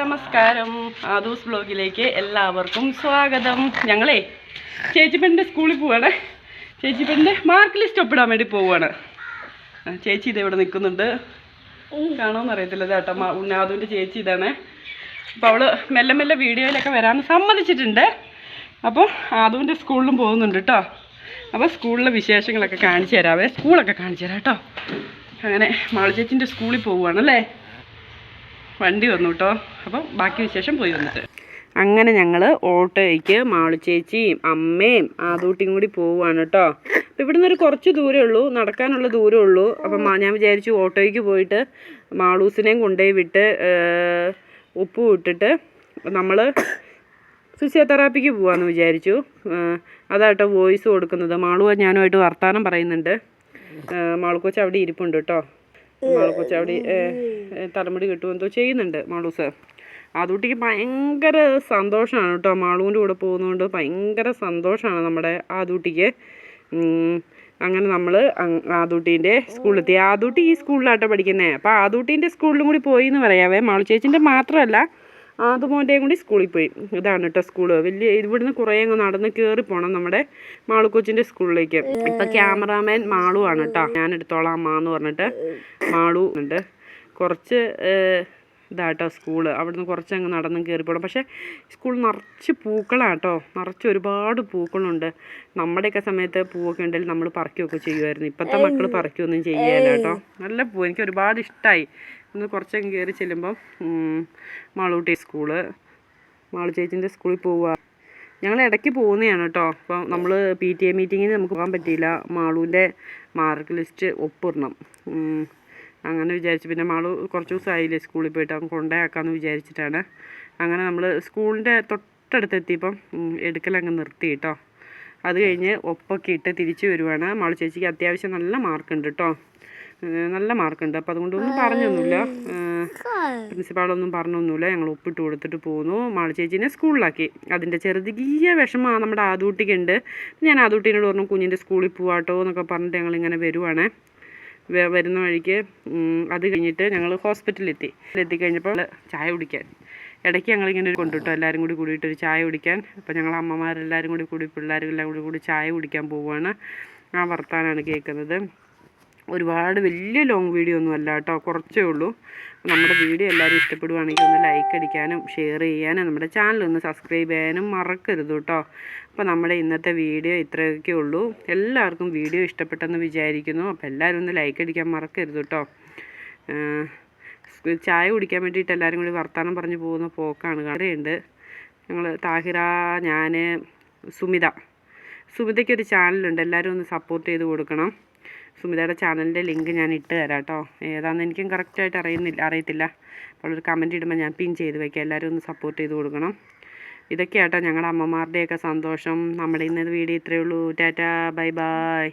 നമസ്കാരം. ആദൂസ് ബ്ലോഗിലേക്ക് എല്ലാവർക്കും സ്വാഗതം. ഞങ്ങളേ ചേച്ചിപ്പന്റെ സ്കൂളിൽ പോവാണ്. ചേച്ചിപ്പന്റെ മാർക്ക് ലിസ്റ്റ് ഒപ്പിടാൻ വേണ്ടി പോവാണ്. ചേച്ചി ഇത് ഇവിടെ നിൽക്കുന്നുണ്ട്. കാണുമെന്ന് അറിയത്തില്ല. ചേട്ടാ ഉണ്ണാദുവിന്റെ ചേച്ചി ഇതാണ്. അപ്പോൾ അവൾ മെല്ലെ മെല്ലെ വീഡിയോയിലൊക്കെ വരാൻ സമ്മതിച്ചിട്ടുണ്ട്. അപ്പോൾ ആദുവിന്റെ സ്കൂളിലും പോകുന്നുണ്ട് കേട്ടോ അപ്പോൾ സ്കൂളിലെ വിശേഷങ്ങളൊക്കെ കാണിച്ചു തരാവേ. സ്കൂളൊക്കെ കാണിച്ചു തരാം കേട്ടോ അങ്ങനെ മാളചേച്ചിന്റെ സ്കൂളിൽ പോവുകയാണല്ലേ വണ്ടി വന്നു കേട്ടോ അപ്പം ബാക്കി വിശേഷം പോയി വന്നിട്ട്. അങ്ങനെ ഞങ്ങൾ ഓട്ടോയ്ക്ക് മാളു ചേച്ചിയും അമ്മയും ആദൂട്ടിയും കൂടി പോവുകയാണ് കേട്ടോ അപ്പം ഇവിടുന്ന് ഒരു കുറച്ച് ദൂരമേ ഉള്ളൂ നടക്കാനുള്ള ദൂരമേ ഉള്ളൂ. അപ്പം ഞാൻ വിചാരിച്ചു ഓട്ടോയ്ക്ക് പോയിട്ട് മാളൂസിനെയും കൊണ്ടുപോയി വിട്ട് ഉപ്പ് വിട്ടിട്ട് നമ്മൾ ഫിസിയോതെറാപ്പിക്ക് പോവാന്ന് വിചാരിച്ചു. അതാട്ടോ വോയിസ് കൊടുക്കുന്നത്. മാളുവ ഞാനുമായിട്ട് വർത്തമാനം പറയുന്നുണ്ട്. മാളുക്കൊച്ച് അവിടെ ഇരിപ്പുണ്ട് കേട്ടോ മാളുക്കൊച്ച് അവിടെ ഏർ, ഏർ, തലമുടി കിട്ടും എന്തോ ചെയ്യുന്നുണ്ട് മാളൂസ്. ആദൂട്ടിക്ക് ഭയങ്കര സന്തോഷമാണ് കേട്ടോ മാളുവിന്റെ കൂടെ പോകുന്നതുകൊണ്ട് ഭയങ്കര സന്തോഷമാണ് നമ്മുടെ ആദൂട്ടിക്ക് അങ്ങനെ നമ്മൾ ആദൂട്ടീന്റെ സ്കൂളിലെത്തി. ആദൂട്ടി ഈ സ്കൂളിലാട്ടോ പഠിക്കുന്നത് അപ്പോൾ ആദൂട്ടീന്റെ സ്കൂളിലും കൂടി പോയി എന്ന് പറയാവേ മാളു ചേച്ചിന്റെ മാത്രമല്ല ആദുമോന്റെയും കൂടി സ്കൂളിൽ പോയി. ഇതാണ് കേട്ടോ സ്കൂൾ. വലിയ ഇവിടുന്ന് കുറേ അങ്ങ് നടന്ന് കയറി പോകണം നമ്മുടെ മാളുക്കൊച്ചിന്റെ സ്കൂളിലേക്ക്. ഇപ്പം ക്യാമറാമാൻ മാളു ആണ് കേട്ടോ ഞാൻ എടുത്തോളാം അമ്മ എന്ന് പറഞ്ഞിട്ട് മാളു ഉണ്ട്. കുറച്ച് ഇതാട്ടോ സ്കൂൾ അവിടുന്ന് കുറച്ച് അങ്ങ് നടന്നും കയറി പോകണം പക്ഷേ സ്കൂൾ നിറച്ച് പൂക്കളാട്ടോ. നിറച്ച് ഒരുപാട് പൂക്കളുണ്ട്. നമ്മുടെയൊക്കെ സമയത്ത് പൂവൊക്കെ ഉണ്ടെങ്കിൽ നമ്മൾ പറിക്കുകയൊക്കെ ചെയ്യുമായിരുന്നു. ഇപ്പോഴത്തെ മക്കൾ പറിക്കുകയൊന്നും ചെയ്യല കേട്ടോ നല്ല പൂ. എനിക്ക് ഒരുപാട് ഇഷ്ടമായി ഒന്ന് കുറച്ചങ്ങ് കയറി ചെല്ലുമ്പം മാളൂട്ടി സ്കൂൾ മാളു ചേച്ചിന്റെ സ്കൂളിൽ പോവുക. ഞങ്ങൾ ഇടയ്ക്ക് പോകുന്നതാണ് കേട്ടോ. അപ്പം നമ്മൾ പി ടി എ മീറ്റിങ്ങിന് നമുക്ക് പോകാൻ പറ്റിയില്ല. മാളുവിന്റെ മാർക്ക് ലിസ്റ്റ് ഒപ്പിടണം. അങ്ങനെ വിചാരിച്ച് പിന്നെ മാൾ കുറച്ച് ദിവസമായില്ലേ സ്കൂളിൽ പോയിട്ട് അവൻ കൊണ്ടേക്കാമെന്ന് വിചാരിച്ചിട്ടാണ്. അങ്ങനെ നമ്മൾ സ്കൂളിന്റെ തൊട്ടടുത്ത് എത്തിയപ്പം ഉം, എടുക്കലങ്ങ് നിർത്തി കേട്ടോ. അത് കഴിഞ്ഞ് ഒപ്പൊക്കെ ഇട്ട് തിരിച്ചു വരുവാണ്. മാളു ചേച്ചിക്ക് അത്യാവശ്യം നല്ല മാർക്കുണ്ട് കേട്ടോ. നല്ല മാർക്കുണ്ട്. അപ്പോൾ അതുകൊണ്ടൊന്നും പറഞ്ഞൊന്നുമില്ല. പ്രിൻസിപ്പാളൊന്നും പറഞ്ഞൊന്നുമില്ല. ഞങ്ങൾ ഒപ്പിട്ട് കൊടുത്തിട്ട് പോന്നു. മാളു ചേച്ചീനെ സ്കൂളിലാക്കി. അതിന്റെ ചെറുതിയ വിഷമമാണ് നമ്മുടെ ആദൂട്ടിക്കുണ്ട്. ഞാൻ ആദൂട്ടീനോട് പറഞ്ഞു കുഞ്ഞിന്റെ സ്കൂളിൽ പോവാട്ടോ എന്നൊക്കെ പറഞ്ഞിട്ട് ഞങ്ങളിങ്ങനെ വരുവാണേ. വരുന്ന വഴിക്ക് അത് കഴിഞ്ഞിട്ട് ഞങ്ങൾ ഹോസ്പിറ്റലിൽ എത്തി എത്തിക്കഴിഞ്ഞപ്പോൾ ചായ കുടിക്കാൻ. ഇടയ്ക്ക് ഞങ്ങളിങ്ങനെ ഒരു കൊണ്ടുവിട്ടോ എല്ലാവരും കൂടി കൂടിയിട്ട് ഒരു ചായ കുടിക്കാൻ. അപ്പോൾ ഞങ്ങൾ അമ്മമാരെല്ലാവരും കൂടി കൂടി പിള്ളേരെല്ലാം കൂടി കൂടി ചായ കുടിക്കാൻ പോവുകയാണ് ആ വർത്താനാണ് കേൾക്കുന്നത് ഒരുപാട് വലിയ ലോങ് വീഡിയോ ഒന്നും അല്ല കേട്ടോ. കുറച്ചേ ഉള്ളൂ. നമ്മുടെ വീഡിയോ എല്ലാവരും ഇഷ്ടപ്പെടുവാണെങ്കിൽ ഒന്ന് ലൈക്ക് അടിക്കാനും ഷെയർ ചെയ്യാനും നമ്മുടെ ചാനൽ ഒന്ന് സബ്സ്ക്രൈബ് ചെയ്യാനും മറക്കരുത് കേട്ടോ. അപ്പോൾ നമ്മുടെ ഇന്നത്തെ വീഡിയോ ഇത്രയൊക്കെ ഉള്ളൂ. എല്ലാവർക്കും വീഡിയോ ഇഷ്ടപ്പെട്ടെന്ന് വിചാരിക്കുന്നു. അപ്പോൾ എല്ലാവരും ഒന്ന് ലൈക്ക് അടിക്കാൻ മറക്കരുത് കേട്ടോ. ചായ കുടിക്കാൻ വേണ്ടിയിട്ട് എല്ലാവരും കൂടി വർത്തമാനം പറഞ്ഞു പോകുന്ന പോക്കാണ്. കടയുണ്ട് ഞങ്ങൾ താഹിറ ഞാൻ സുമിത. സുമിതയ്ക്കൊരു ചാനലുണ്ട് എല്ലാവരും ഒന്ന് സപ്പോർട്ട് ചെയ്ത് കൊടുക്കണം. സുമിതയുടെ ചാനലിന്റെ ലിങ്ക് ഞാൻ ഇട്ട് തരാം കേട്ടോ. ഏതാണെന്ന് എനിക്കും കറക്റ്റായിട്ട് അറിയുന്നില്ല അറിയത്തില്ല. അപ്പോൾ ഒരു കമന്റ് ഇടുമ്പോൾ ഞാൻ പിൻ ചെയ്ത് വയ്ക്കാം എല്ലാവരും ഒന്ന് സപ്പോർട്ട് ചെയ്ത് കൊടുക്കണം. ഇതൊക്കെയാട്ടോ ഞങ്ങളുടെ അമ്മമാരുടെയൊക്കെ സന്തോഷം. നമ്മുടെ ഇന്നത്തെ വീഡിയോ ഇത്രയേ ഉള്ളൂ. Tata bye bye.